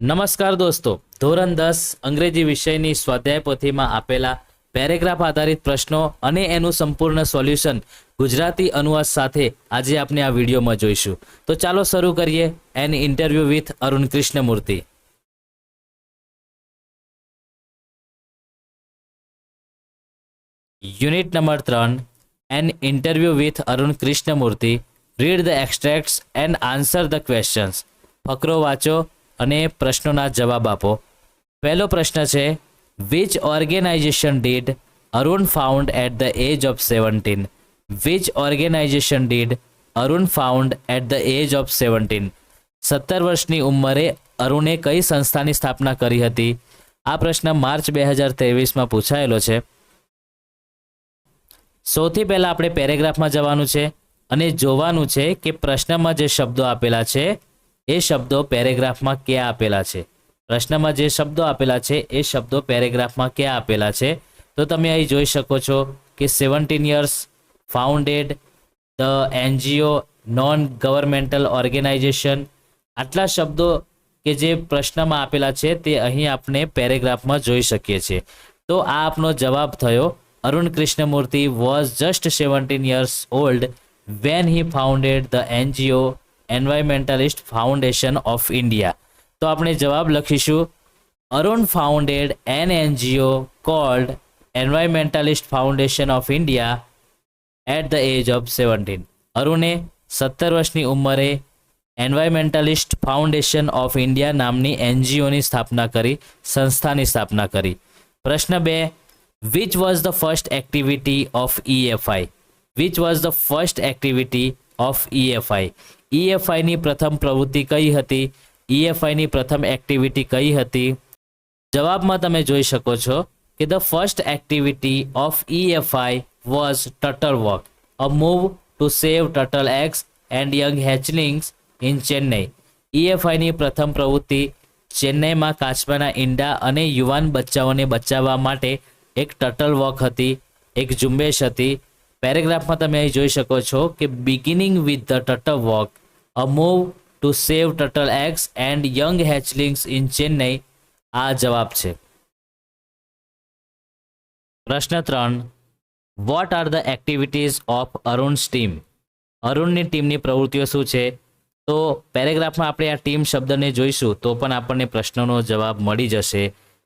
નમસ્કાર દોસ્તો. ધોરણ દસ અંગ્રેજી વિષયની સ્વાધ્યાય પોથીમાં આપેલા પેરેગ્રાફ આધારિત પ્રશ્નો અને એનું સંપૂર્ણ સોલ્યુશન ગુજરાતી અનુવાદ સાથે આજે આપણે આ વિડીયોમાં જોઈશું. તો ચાલો શરૂ કરીએ an interview with Arun Krishnamurthy. Unit number ત્રણ, an interview with Arun Krishnamurthy. Read the extracts and answer the questions. ફકરો વાંચો. અને પ્રશ્નોના જવાબ આપો. પહેલો પ્રશ્ન છે which organisation did Arun found at the age of seventeen which organisation did Arun found at the age of seventeen સત્તર વર્ષની ઉંમરે અરુણે કઈ સંસ્થાની સ્થાપના કરી હતી? આ પ્રશ્ન માર્ચ બે હજાર ત્રેવીસમાં પૂછાયેલો છે. સૌથી પહેલાં આપણે પેરેગ્રાફમાં જવાનું છે અને જોવાનું છે કે પ્રશ્નમાં જે શબ્દો આપેલા છે એ શબ્દો પેરેગ્રાફમાં ક્યાં આપેલા છે? પ્રશ્નમાં જે શબ્દો આપેલા છે, એ શબ્દો પેરેગ્રાફમાં ક્યાં આપેલા છે? તો તમે અહીં જોઈ શકો છો કે seventeen years founded the NGO non governmental organisation આટલા શબ્દો કે જે પ્રશ્નમાં આપેલા છે, તે અહીં આપણે પેરેગ્રાફમાં જોઈ શકીએ છીએ. તો આ આપનો જવાબ થયો, Arun Krishnamurthy was just seventeen years old when he founded the NGO environmentalist foundation of India તો આપણે જવાબ લખીશું. Arun founded an NGO called environmentalist foundation of India at the age of seventeen અરુણે સત્તર વર્ષની ઉંમરે એન્વાયરમેન્ટલિસ્ટ ફાઉન્ડેશન ઓફ ઇન્ડિયા નામની એનજીઓની સ્થાપના કરી, સંસ્થાની સ્થાપના કરી. પ્રશ્ન બે which was the first activity of EFI which was the first activity of EFI ઈએફઆઈની પ્રથમ પ્રવૃત્તિ કઈ હતી? ઈએફઆઈની પ્રથમ એક્ટિવિટી કઈ હતી? જવાબમાં તમે જોઈ શકો છો કે the first activity of EFI was turtle walk a move to save turtle eggs and young hatchlings in Chennai ઈએફઆઈની પ્રથમ પ્રવૃત્તિ ચેન્નઈમાં કાચબાના ઈંડા અને યુવાન બચ્ચાઓને બચાવવા માટે એક ટટલ વોક હતી, એક ઝુંબેશ હતી. પેરેગ્રાફમાં તમે અહીં જોઈ શકો છો કે beginning with the turtle walk a move to save turtle eggs and young hatchlings in Chennai આ જવાબ છે. પ્રશ્ન ત્રણ. What are the activities of Arun's team અરુણની ટીમની પ્રવૃત્તિઓ શું છે? તો પેરેગ્રાફમાં આપણે આ ટીમ શબ્દને જોઈશું, તો પણ આપણને પ્રશ્નનો જવાબ મળી જશે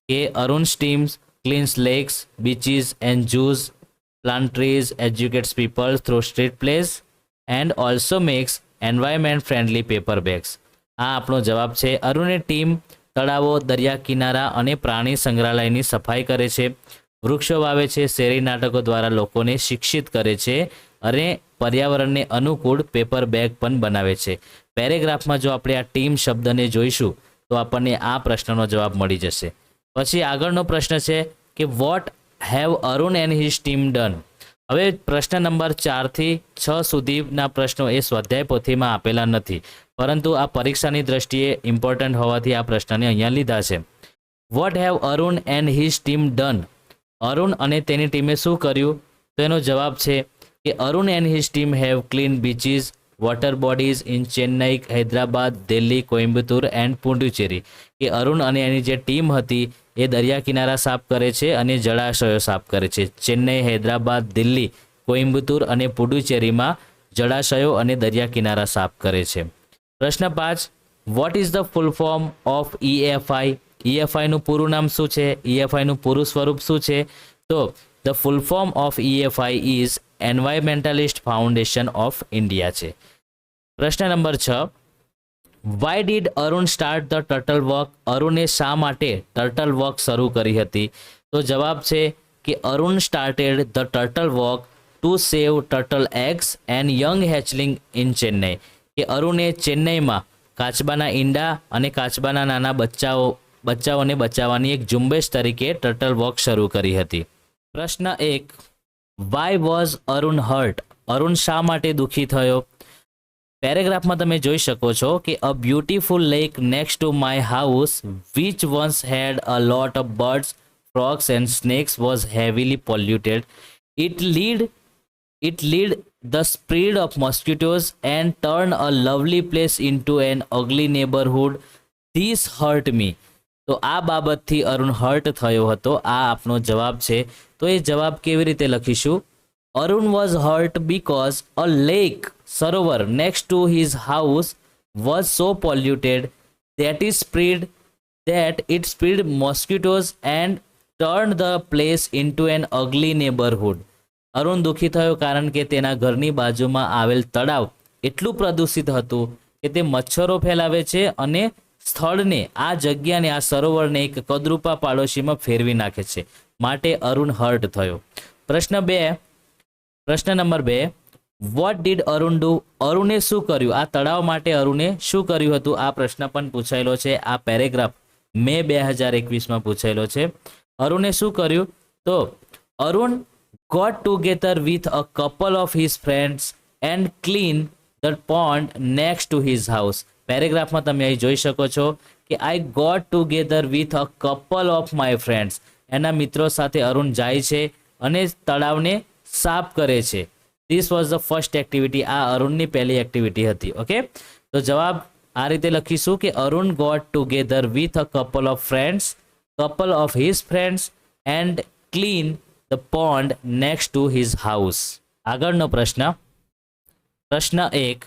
કે Arun's teams cleans lakes beaches and zoos plant trees educates people through street plays and also also makes friendly paper bags આ આપણો જવાબ છે અરુણે ટીમ તળાવો, દરિયા કિનારા અને પ્રાણી સંગ્રહાલયની સફાઈ કરે છે. વૃક્ષો વાવે છે, શેરી નાટકો દ્વારા લોકોને શિક્ષિત કરે છે અને પર્યાવરણને અનુકૂળ પેપર બેગ પણ બનાવે છે. પેરેગ્રાફમાં જો આપણે આ ટીમ શબ્દને જોઈશું, તો આપણને આ પ્રશ્નનો જવાબ મળી જશે. પછી આગળનો પ્રશ્ન છે કે what have Arun and his team done હવે પ્રશ્ન નંબર ચારથી છ સુધીના પ્રશ્નો એ સ્વાધ્યાય પોથીમાં આપેલા નથી. પરંતુ આ પરીક્ષાની દ્રષ્ટિએ ઇમ્પોર્ટન્ટ હોવાથી આ પ્રશ્નને અહીંયા લીધા છે. What have Arun and his team done Arun અને તેની ટીમે શું કર્યું? તો એનો જવાબ છે કે Arun and his team have clean beaches water bodies in Chennai Hyderabad Delhi Coimbatore and Puducherry કે અરુણ અને એની જે ટીમ હતી, એ દરિયા કિનારા સાફ કરે છે અને જળાશયો સાફ કરે છે. ચેન્નઈ હૈદરાબાદ દિલ્હી કોઇમ્બતુર અને પુડુચેરીમાં જળાશયો અને દરિયા કિનારા સાફ કરે છે. પ્રશ્ન પાંચ what is the full form of EFI ઈએફઆઈનું પૂરું નામ શું છે? ઈએફઆઈનું પૂરું સ્વરૂપ શું છે? તો the full form of EFI is environmentalist foundation of India છે. પ્રશ્ન નંબર છ. Why did Arun start the turtle walk અરુણે શા માટે ટર્ટલ વોક શરૂ કરી હતી? તો જવાબ છે કે Arun started the turtle walk to save turtle eggs and young hatchling in Chennai કે અરુણે ચેન્નઈમાં કાચબાના ઈંડા અને કાચબાના નાના બચ્ચાઓ, બચ્ચાઓને બચાવવાની એક ઝુંબેશ તરીકે ટર્ટલ વોક શરૂ કરી હતી. પ્રશ્ન એક. Why was Arun hurt Arun શા માટે દુઃખી થયો? પેરેગ્રાફમાં તમે જોઈ શકો છો કે a beautiful lake next to my house which once had a lot of birds frogs and snakes was heavily polluted it lead it lead the spread of mosquitoes and turn a lovely place into an ugly neighborhood this hurt me તો આ બાબતથી Arun hurt થયો હતો આ આપનો જવાબ છે તો એ જવાબ કેવી રીતે લખીશું Arun was hurt because a lake Sarovar next to his house was so polluted that is spread, that it spread mosquitoes and turned the place into an ugly neighborhood. Arun દુઃખી થયો કારણ કે તેના ઘરની બાજુમાં આવેલ તળાવ એટલું પ્રદૂષિત હતું કે તે મચ્છરો ફેલાવે છે અને સ્થળને, આ જગ્યાને, આ સરોવરને એક કદરૂપા પાડોશીમાં ફેરવી નાખે છે. માટે અરુણ હર્ટ થયો. પ્રશ્ન બે પ્રશ્ન નંબર બે વોટ ડીડ અરુણ ડુ અરુણે શું કર્યું? આ તળાવ માટે અરુણે શું કર્યું હતું? આ પ્રશ્ન પણ પૂછાયેલો છે. આ પેરેગ્રાફ મે બે હજાર એકવીસમાં પૂછાયેલો છે. અરુણે શું કર્યું? તો Arun got together with a couple of his friends and clean the pond next to his house પેરેગ્રાફમાં તમે અહીં જોઈ શકો છો કે I got together with a couple of my friends એના મિત્રો સાથે અરુણ જાય છે અને તળાવને સાફ કરે છે. This was the first activity આ અરુણની પહેલી એક્ટિવિટી હતી. ઓકે તો જવાબ આ રીતે લખીશું કે Arun got together with a couple of friends couple of his friends and clean the pond next to his house આગળનો પ્રશ્ન. પ્રશ્ન એક.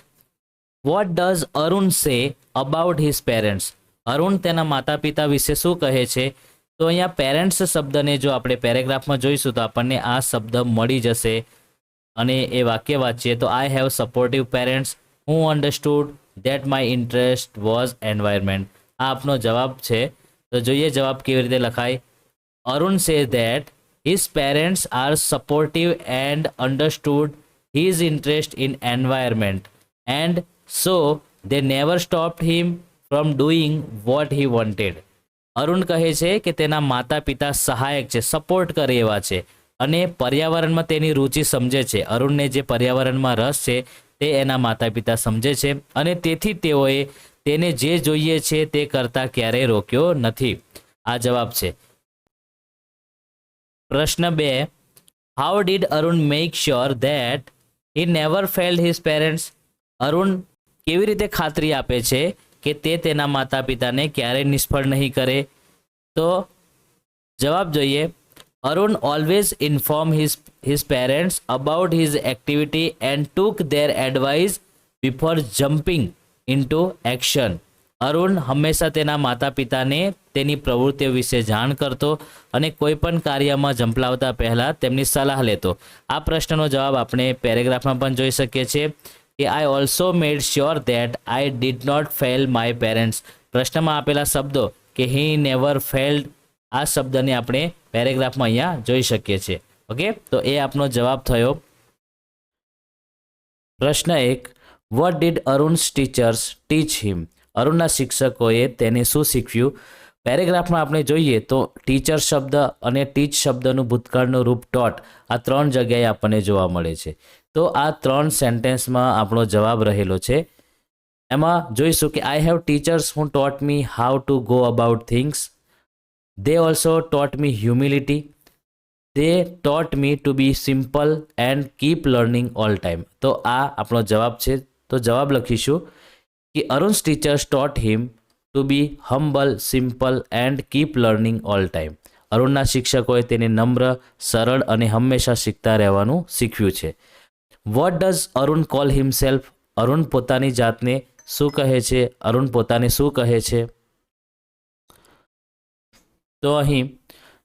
What does Arun say about his parents Arun તેના માતા પિતા વિશે શું કહે છે? તો અહીંયા પેરેન્ટ્સ શબ્દને જો આપણે પેરેગ્રાફમાં જોઈશું તો આપણને આ શબ્દ મળી જશે. અને એ વાક્ય વાંચીએ તો I have supportive parents who understood that my interest was environment આ આપનો જવાબ છે. તો જોઈએ જવાબ કેવી રીતે લખાય. Arun say that his parents are supportive and understood his interest in environment and so they never stop him from doing what he wanted Arun કહે છે કે તેના માતા પિતા સહાયક છે સપોર્ટ કરે એવા છે અને પર્યાવરણમાં તેની રુચિ સમજે છે. અરુણને જે પર્યાવરણમાં રસ છે તે એના માતા પિતા સમજે છે અને તેથી તેઓએ તેને જે જોઈએ છે તે કરતા ક્યારેય રોક્યો નથી. આ જવાબ છે. પ્રશ્ન બે how did Arun make sure that he never failed his parents Arun કેવી રીતે ખાતરી આપે છે કે તે તેના માતા પિતાને ક્યારેય નિષ્ફળ નહીં કરે. તો જવાબ જોઈએ. Arun always inform his his parents about his activity and took their advice before jumping into action Arun હંમેશા તેના માતા પિતાને તેની પ્રવૃત્તિઓ વિશે જાણ કરતો અને કોઈ પણ કાર્યમાં ઝંપલાવતા પહેલાં તેમની સલાહ લેતો. આ પ્રશ્નનો જવાબ આપણે પેરેગ્રાફમાં પણ જોઈ શકીએ છીએ. કે I also made sure that I did not fail my parents પ્રશ્નમાં આપેલા શબ્દો કે હી નેવર ફેલ્ડ આ શબ્દને આપણે પેરેગ્રાફમાં અહીંયા જોઈ શકીએ છીએ. ઓકે તો એ આપનો જવાબ થયો. પ્રશ્ન એક what did Arun's teachers teach him અરુણના શિક્ષકોએ તેને શું શીખવ્યું પેરેગ્રાફમાં આપણે જોઈએ તો ટીચર શબ્દ અને ટીચ શબ્દનું ભૂતકાળનું રૂપ ટોટ આ ત્રણ જગ્યાએ આપણને જોવા મળે છે. તો આ ત્રણ સેન્ટેન્સમાં આપણો જવાબ રહેલો છે. એમાં જોઈશું કે I have teachers who taught me how to go about things they also taught me humility they taught me to be simple and keep learning all time તો આ આપણો જવાબ છે. તો જવાબ લખીશું કે Arun's teachers taught him to be humble simple and keep learning all time અરુણના શિક્ષકોએ તેને નમ્ર, સરળ અને હંમેશા શીખતા રહેવાનું શીખ્યું છે. What does Arun call himself Arun પોતાની જાતને શું કહે છે? અરુણ પોતાને શું કહે છે? તો અહીં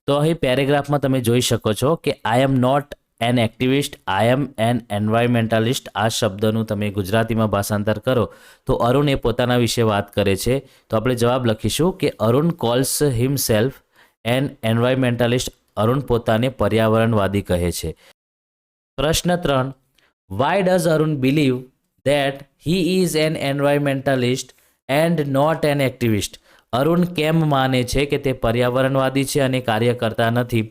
તો અહીં પેરેગ્રાફમાં તમે જોઈ શકો છો કે I am not an activist, I am an environmentalist, આ શબ્દનું તમે ગુજરાતીમાં ભાષાંતર કરો. તો અરુણ એ પોતાના વિશે વાત કરે છે. તો આપણે જવાબ લખીશું કે Arun calls himself an environmentalist Arun પોતાને પર્યાવરણવાદી કહે છે. પ્રશ્ન ત્રણ. Why does Arun believe that he is an environmentalist and not an activist Arun કેમ માને છે કે તે પર્યાવરણવાદી છે અને કાર્ય કરતા નથી?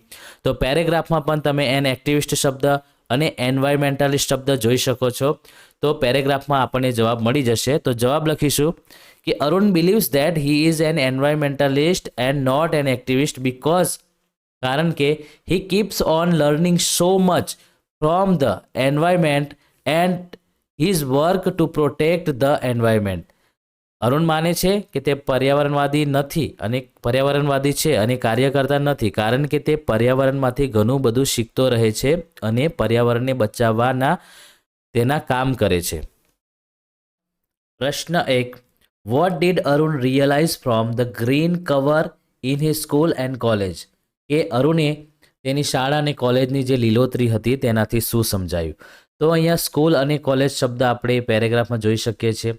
તો પેરેગ્રાફમાં પણ તમે એન એક્ટિવિસ્ટ શબ્દ અને એન્વાયરમેન્ટાલિસ્ટ શબ્દ જોઈ શકો છો. તો પેરેગ્રાફમાં આપણને જવાબ મળી જશે. તો જવાબ લખીશું કે Arun believes that he is an environmentalist and not an activist because કારણ કે he keeps on learning so much from the environment and his work to protect the environment Arun માને છે કે તે પર્યાવરણવાદી નથી અને પર્યાવરણવાદી છે અને કાર્ય કરતા નથી, કારણ કે તે પર્યાવરણમાંથી ઘણું બધું શીખતો રહે છે અને પર્યાવરણને બચાવવાના તેના કામ કરે છે. પ્રશ્ન એક what did Arun realise from the green cover in his school and college કે અરુણે તેની શાળા અને કોલેજની જે લીલોતરી હતી તેનાથી શું સમજાયું? તો અહીંયા સ્કૂલ અને કોલેજ શબ્દ આપણે પેરેગ્રાફમાં જોઈ શકીએ છીએ.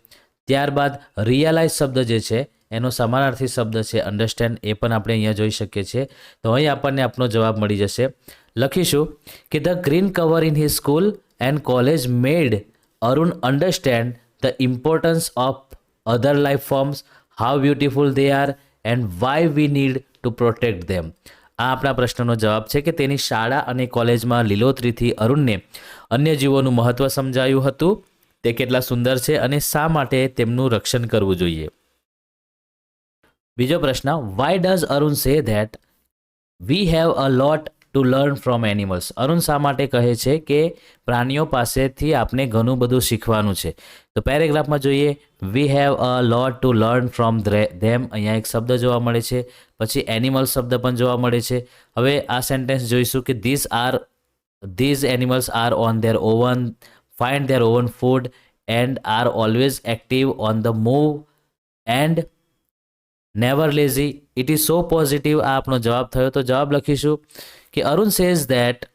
ત્યારબાદ રિયલાઇઝ શબ્દ જે છે, એનો સમાનાર્થી શબ્દ છે અન્ડરસ્ટેન્ડ એ પણ આપણે અહીંયા જોઈ શકીએ છીએ. તો અહીં આપણને આપનો જવાબ મળી જશે. લખીશું, કે the green cover in his school and college made Arun understand the importance of other life forms how beautiful they are and why we need to protect them આ આપણા પ્રશ્નનો જવાબ છે કે તેની શાળા અને કોલેજમાં લીલોતરીથી અરુણને અન્ય જીવોનું મહત્ત્વ સમજાયું હતું. તે કેટલા સુંદર છે અને શા માટે તેમનું રક્ષણ કરવું જોઈએ? બીજો પ્રશ્ન why does Arun say that we have a lot to learn from animals Arun શા માટે કહે છે કે પ્રાણીઓ પાસેથી આપણે ઘણું બધું શીખવાનું છે? તો પેરેગ્રાફમાં જોઈએ we have a lot to learn from them અહીંયા એક શબ્દ જોવા મળે છે, પછી એનિમલ શબ્દ પણ જોવા મળે છે. હવે આ સેન્ટેન્સ જોઈશું કે this are these animals are on their own find their own food and are always active on the move and never lazy. It is so positive આ આપણો જવાબ થયો તો જવાબ લખીશું કે Arun says that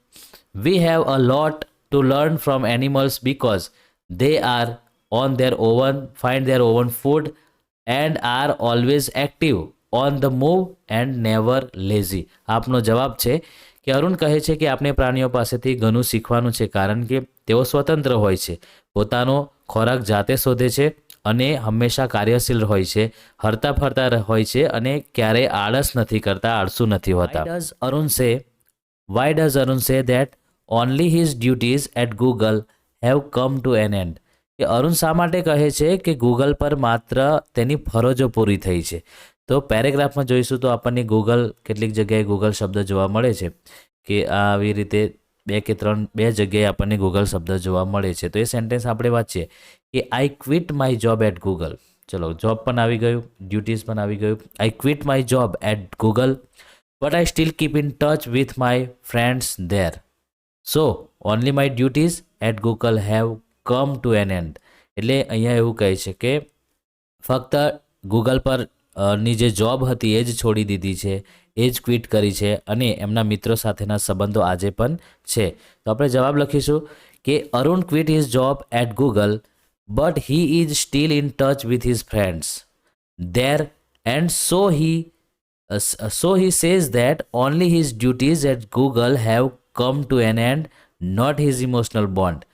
we have a lot to learn from animals because they are on their own find their own food and are always active on the move and never lazy આપનો જવાબ છે કે અરુણ કહે છે કે આપણે પ્રાણીઓ પાસેથી ઘણું શીખવાનું છે કારણ કે તેઓ સ્વતંત્ર હોય છે. પોતાનો ખોરાક જાતે શોધે છે અને હંમેશા કાર્યશીલ હોય છે હરતા ફરતા હોય છે અને ક્યારેય આળસ નથી કરતા આળસુ નથી હોતા. ડઝ અરુણ સે why does Arun say that only his duties at Google have come to an end કે અરુણ શા માટે કહે છે કે ગૂગલ પર માત્ર તેની ફરજો પૂરી થઈ છે? તો પેરેગ્રાફમાં જોઈશું તો આપણને ગૂગલ કેટલીક જગ્યાએ ગૂગલ શબ્દ જોવા મળે છે કે આવી રીતે બે કે ત્રણ, બે જગ્યાએ આપણને ગૂગલ શબ્દ જોવા મળે છે. તો એ સેન્ટેન્સ આપણે વાંચીએ. કે I quit my job at Google ચલો જોબ પણ આવી ગયું ડ્યુટીઝ પણ આવી ગયું. I quit my job at Google but I still keep in touch with my friends there so only my duties at Google have come to an end એટલે અહીંયા એવું કહે છે કે ફક્ત ગૂગલ પર ની જે જોબ હતી એ જ છોડી દીધી છે, એ જ ક્વિટ કરી છે અને એમના મિત્રો સાથેના સંબંધો આજે પણ છે. તો આપણે જવાબ લખીશું કે Arun quit his job at Google but he is still in touch with his friends there and so he so he says that only his duties at Google have come to an end not his emotional bond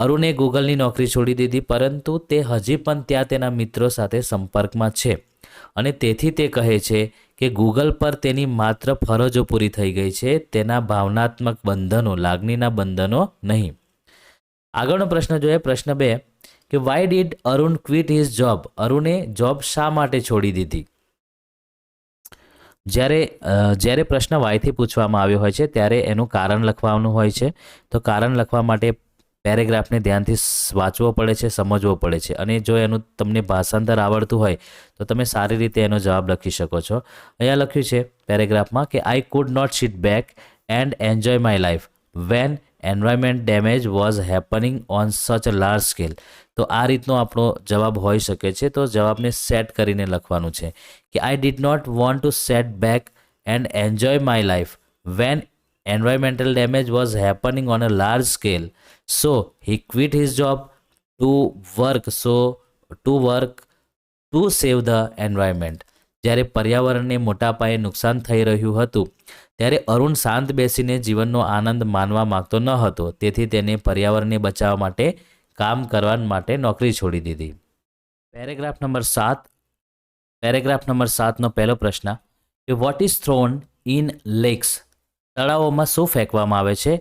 અરુણે ગૂગલની નોકરી છોડી દીધી, પરંતુ તે હજી પણ ત્યાં તેના મિત્રો સાથે સંપર્કમાં છે. અને તેથી તે કહે છે કે ગૂગલ પર તેની માત્ર ફરજો પૂરી થઈ ગઈ છે, તેના ભાવનાત્મક બંધનો, લાગણીના બંધનો નહીં. આગળનો પ્રશ્ન જોઈએ, પ્રશ્ન બે, કે why did Arun quit his job અરુણે job શા માટે છોડી દીધી? જ્યારે જ્યારે પ્રશ્ન વાયથી પૂછવામાં આવ્યો હોય છે, ત્યારે એનું કારણ લખવાનું હોય છે. તો કારણ લખવા માટે પેરેગ્રાફને ધ્યાનથી વાંચવો પડે છે, સમજવો પડે છે. અને જો એનું તમને ભાષાંતર આવડતું હોય, તો તમે સારી રીતે એનો જવાબ લખી શકો છો. અહીંયા લખ્યું છે પેરેગ્રાફમાં કે I could not sit back and enjoy my life when environment damage was happening on such a large scale તો આ રીતનો આપણો જવાબ હોઈ શકે છે. તો જવાબને સેટ કરીને લખવાનું છે કે I did not want to set back and enjoy my life when environmental damage was happening on a large scale. So, he quit his job to work. So, to work, to save the environment. જ્યારે પર્યાવરણને મોટા પાયે નુકસાન થઈ રહ્યું હતું, ત્યારે અરુણ શાંત બેસીને જીવનનો આનંદ માનવા માંગતો ન હતો. તેથી તેને પર્યાવરણને બચાવવા માટે કામ કરવા માટે નોકરી છોડી દીધી. પેરેગ્રાફ નંબર સાત. પેરેગ્રાફ નંબર સાતનો પહેલો પ્રશ્ન. કે what is thrown in lakes તળાવોમાં શું ફેંકવામાં આવે છે?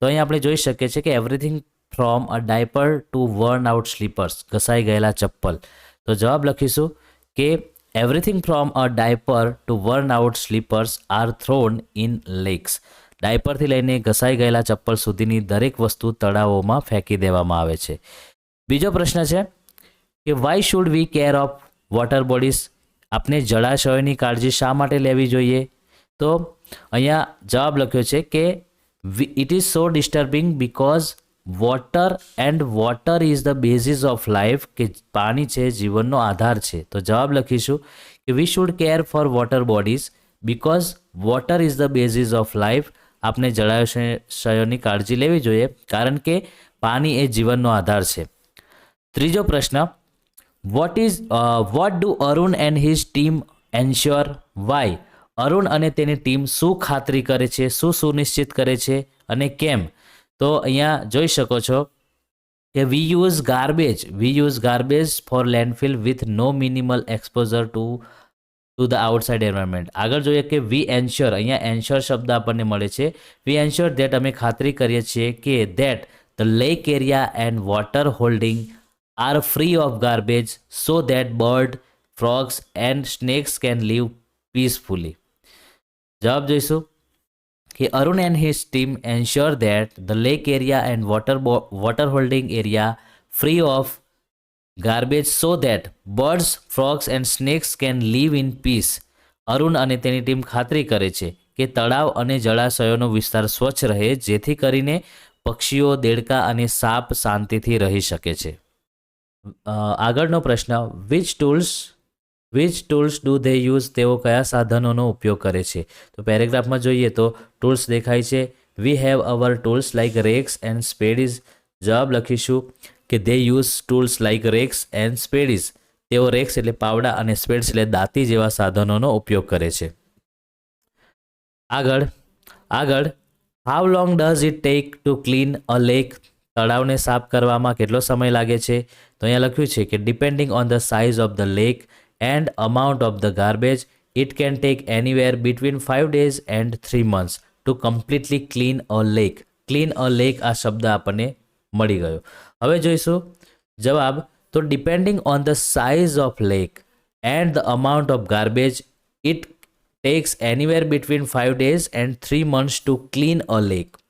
તો અહીં આપણે જોઈ શકીએ છીએ કે everything from a diaper to worn out slippers ઘસાઈ ગયેલા ચપ્પલ. તો જવાબ લખીશું કે everything from a diaper to worn out slippers are thrown in lakes ડાયપરથી લઈને ઘસાઈ ગયેલા ચપ્પલ સુધીની દરેક વસ્તુ તળાવોમાં ફેંકી દેવામાં આવે છે. બીજો પ્રશ્ન છે કે why should we care of water bodies આપણે જળાશયોની કાળજી શા માટે લેવી જોઈએ? તો અહીંયા જવાબ લખ્યો છે કે it is so disturbing because water and water is the basis of life કે પાણી છે, જીવનનો આધાર છે. તો જવાબ લખીશું કે we should care for water bodies because water is the basis of life આપણે જળાશયોની કાળજી લેવી જોઈએ, કારણ કે પાણી એ જીવનનો આધાર છે. ત્રીજો પ્રશ્ન what is what do Arun and his team ensure why Arun અને તેની ટીમ શું ખાતરી કરે છે, શું સુનિશ્ચિત કરે છે અને કેમ? તો અહીંયા જોઈ શકો છો કે we use garbage we use garbage for landfill with no minimal exposure to to the outside environment આગળ જોઈએ કે વી એન્શ્યોર અહીંયા એન્શ્યોર શબ્દ આપણને મળે છે. વી એન્શ્યોર ધેટ અમે ખાતરી કરીએ છીએ કે that the lake area and water holding are free of garbage so that bird frogs and snakes can live peacefully જવાબ જોઈશું કે Arun and his team ensure that the lake area and water water holding area free of garbage so that birds frogs and snakes can live in peace Arun અને તેની ટીમ ખાતરી કરે છે કે તળાવ અને જળાશયોનો વિસ્તાર સ્વચ્છ રહે, જેથી કરીને પક્ષીઓ, દેડકા અને સાપ શાંતિથી રહી શકે છે. આગળનો પ્રશ્ન which tools which tools do they use તેઓ કયા સાધનોનો ઉપયોગ કરે છે? તો પેરેગ્રાફમાં જોઈએ તો ટૂલ્સ દેખાય છે. We have our tools like rakes and spades જવાબ લખીશું કે they use tools like rakes and spades તેઓ રેક્સ એટલે પાવડા અને સ્પેડ્સ એટલે દાંતી જેવા સાધનોનો ઉપયોગ કરે છે. આગળ આગળ how long does it take to clean a lake તળાવને સાફ કરવામાં કેટલો સમય લાગે છે? તો અહીંયા લખ્યું છે કે depending on the size of the lake and amount of the garbage it can take anywhere between five days and three months to completely clean a lake clean a lake આ શબ્દ આપણને મળી ગયો. હવે જોઈશું જવાબ. તો depending on the size of lake and the amount of garbage it takes anywhere between five days and three months to clean a lake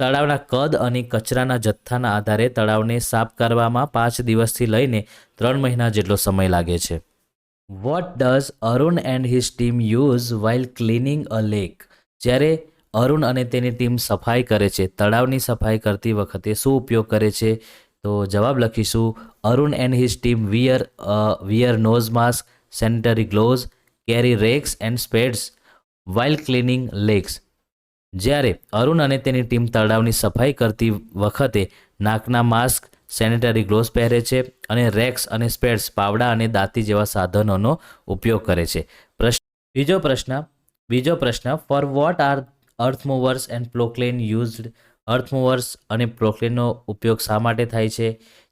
તળાવના કદ અને કચરાના જથ્થાના આધારે તળાવને સાફ કરવામાં પાંચ દિવસથી લઈને ત્રણ મહિના જેટલો સમય લાગે છે. What does Arun and his team use while cleaning a lake જ્યારે અરુણ અને તેની ટીમ સફાઈ કરે છે, તળાવની સફાઈ કરતી વખતે શું ઉપયોગ કરે છે? તો જવાબ લખીશું. Arun and his team wear wear nose mask sanitary gloves carry rakes and spades while cleaning lakes જ્યારે અરુણ અને તેની ટીમ તળાવની સફાઈ કરતી વખતે નાકના માસ્ક સેનિટરી ગ્લોવ્સ પહેરે છે અને રેક્સ અને સ્પેડ્સ પાવડા અને દાંતી જેવા સાધનોનો ઉપયોગ કરે છે. પ્રશ્ન બીજો પ્રશ્ન બીજો પ્રશ્ન for what are earth movers and poclain used earth movers અને પ્રોક્લેનનો ઉપયોગ શા માટે થાય છે?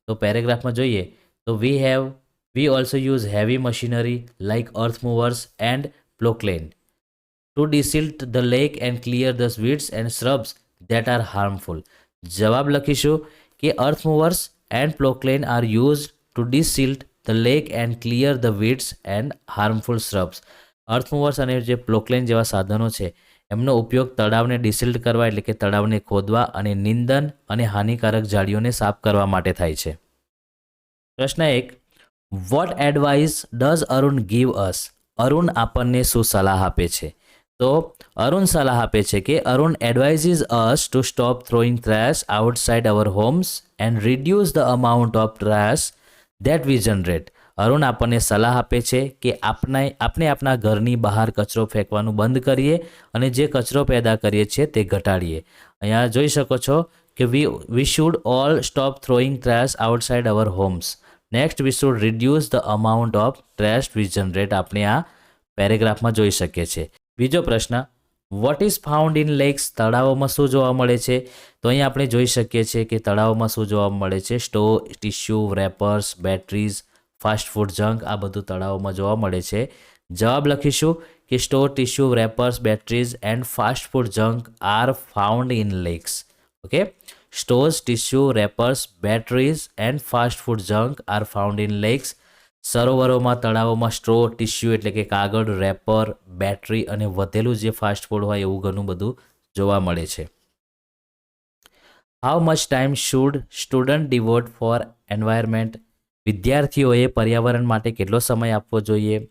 તો પેરેગ્રાફમાં જોઈએ તો we have we also use heavy machinery like earth movers and poclain to desilt the lake and clear the sweets and shrubs that are harmful જવાબ લખીશું કે earth movers and poclain are use to desilt the lake and clear the weeds and harmful shrubs earth movers અને જે Poclain જેવા સાધનો છે, એમનો ઉપયોગ તળાવને ડિસિલ્ટ કરવા એટલે કે તળાવને ખોદવા અને નિંદન અને હાનિકારક જાળીઓને સાફ કરવા માટે થાય છે. પ્રશ્ન એક what advice does Arun give us Arun આપણને શું સલાહ આપે છે? તો અરુણ સલાહ આપે છે કે Arun advises us to stop throwing trash outside our homes and reduce the amount of trash that we generate Arun આપણને સલાહ આપે છે કે આપણે આપણે આપણા ઘરની બહાર કચરો ફેંકવાનું બંધ કરીએ અને જે કચરો પેદા કરીએ છીએ તે ઘટાડીએ. અહીંયા જોઈ શકો છો કે we we should all stop throwing trash outside our homes next we should reduce the amount of trash we generate આપણે આ પેરેગ્રાફમાં જોઈ શકીએ છીએ. બીજો પ્રશ્ન what is found in lakes તળાવોમાં શું જોવા મળે છે? તો અહીં આપણે જોઈ શકીએ છીએ કે તળાવોમાં શું જોવા મળે છે? Straw tissue, wrappers, batteries, fast food, junk, આ બધું તળાવોમાં જોવા મળે છે. જવાબ લખીશું કે store, tissue, wrappers, batteries and fast food, junk are found in lakes. Okay? Stores, tissue, wrappers, batteries and fast food, junk are found in lakes. સરોવરોમાં, તળાવોમાં સ્ટ્રો, ટિશ્યુ એટલે કે કાગળ, રેપર, બેટરી અને વધેલું જે ફાસ્ટ ફૂડ હોય એવું ઘણું બધું જોવા મળે છે. How much time should student devote for environment વિદ્યાર્થીઓએ પર્યાવરણ માટે કેટલો સમય આપવો જોઈએ?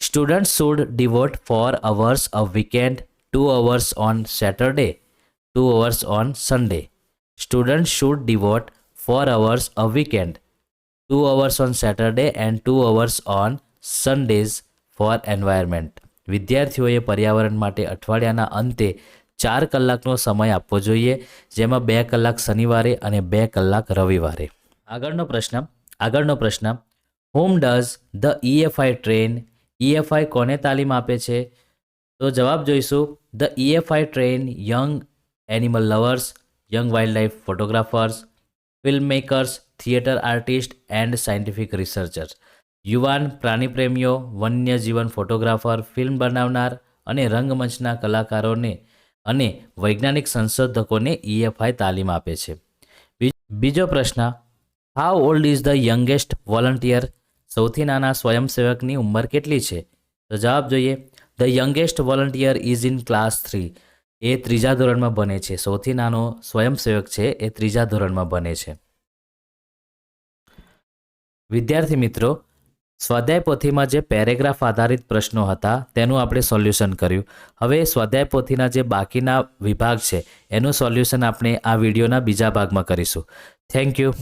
Students should devote four hours a weekend two hours on Saturday two hours on Sunday student should devote four hours a weekend two hours on Saturday and two hours on Sundays for environment વિદ્યાર્થીઓએ પર્યાવરણ માટે અઠવાડિયાના અંતે ચાર કલાકનો સમય આપવો જોઈએ, જેમાં બે કલાક શનિવારે અને બે કલાક રવિવારે. આગળનો પ્રશ્ન આગળનો પ્રશ્ન whom does the EFI train EFI કોને તાલીમ આપે છે? તો જવાબ જોઈશું the EFI train young animal lovers young wild life photographers film makers theatre artists and scientific researchers યુવાન, પ્રાણીપ્રેમીઓ, વન્યજીવન ફોટોગ્રાફર, ફિલ્મ બનાવનાર અને રંગમંચના કલાકારોને અને વૈજ્ઞાનિક સંશોધકોને ઈએફઆઈ તાલીમ આપે છે. બીજો પ્રશ્ન how old is the youngest volunteer સૌથી નાના સ્વયંસેવકની ઉંમર કેટલી છે? તો જવાબ જોઈએ the youngest volunteer is in class three A ત્રીજા ધોરણમાં બને છે. સૌથી નાનો સ્વયંસેવક છે એ ત્રીજા ધોરણમાં બને છે. વિદ્યાર્થી મિત્રો, સ્વાધ્યાય પોથીમાં જે પેરેગ્રાફ આધારિત પ્રશ્નો હતા, તેનું આપણે સોલ્યુશન કર્યું. હવે સ્વાધ્યાય પોથીના જે બાકીના વિભાગ છે, એનું સોલ્યુશન આપણે આ વિડીયોના બીજા ભાગમાં કરીશું. Thank you.